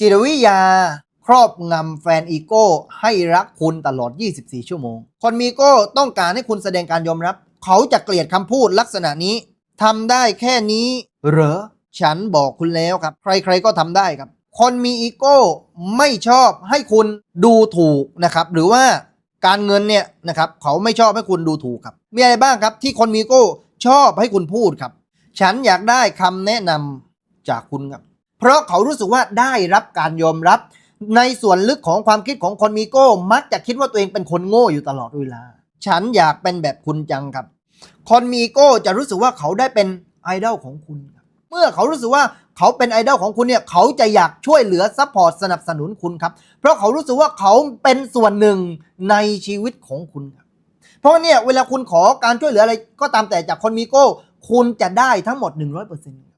จิตวิทยาครอบงำแฟนอีโก้ ให้รักคุณตลอด 24 ชั่วโมง คนมีโก้ต้องการให้คุณแสดงการยอมรับ เขาจะเกลียดคำพูดลักษณะนี้ทำได้แค่นี้ เหรอ ฉันบอกคุณแล้วครับ ใครๆก็ทำได้ครับ คนมีอีโก้ไม่ชอบให้คุณดูถูกนะครับ หรือว่าการเงินเนี่ยนะครับเขาไม่ชอบให้คุณดูถูกครับ มีอะไรบ้างครับ ที่คนมีโก้ชอบให้คุณพูดครับ ฉันอยากได้คำแนะนำจากคุณครับ เพราะเขารู้สึกว่าได้รับการยอมรับ ในส่วนลึกของความคิดของคนมีโก้มักจะคิดว่าตัวเองเป็นคนโง่อยู่ตลอดเวลา ฉันอยากเป็นแบบคุณจังครับ คนมีโก้จะรู้สึกว่าเขาได้เป็นไอดอลของคุณ เมื่อเขารู้สึกว่าเขาเป็นไอดอลของคุณเนี่ยเขาจะอยากช่วยเหลือซัพพอร์ตสนับสนุนคุณครับ เพราะเขารู้สึกว่าเขาเป็นส่วนหนึ่งในชีวิตของคุณครับเพราะเนี่ยเวลาคุณขอการช่วยเหลืออะไรก็ตามแต่จากคนมีโก้ คุณจะได้ทั้งหมด 100%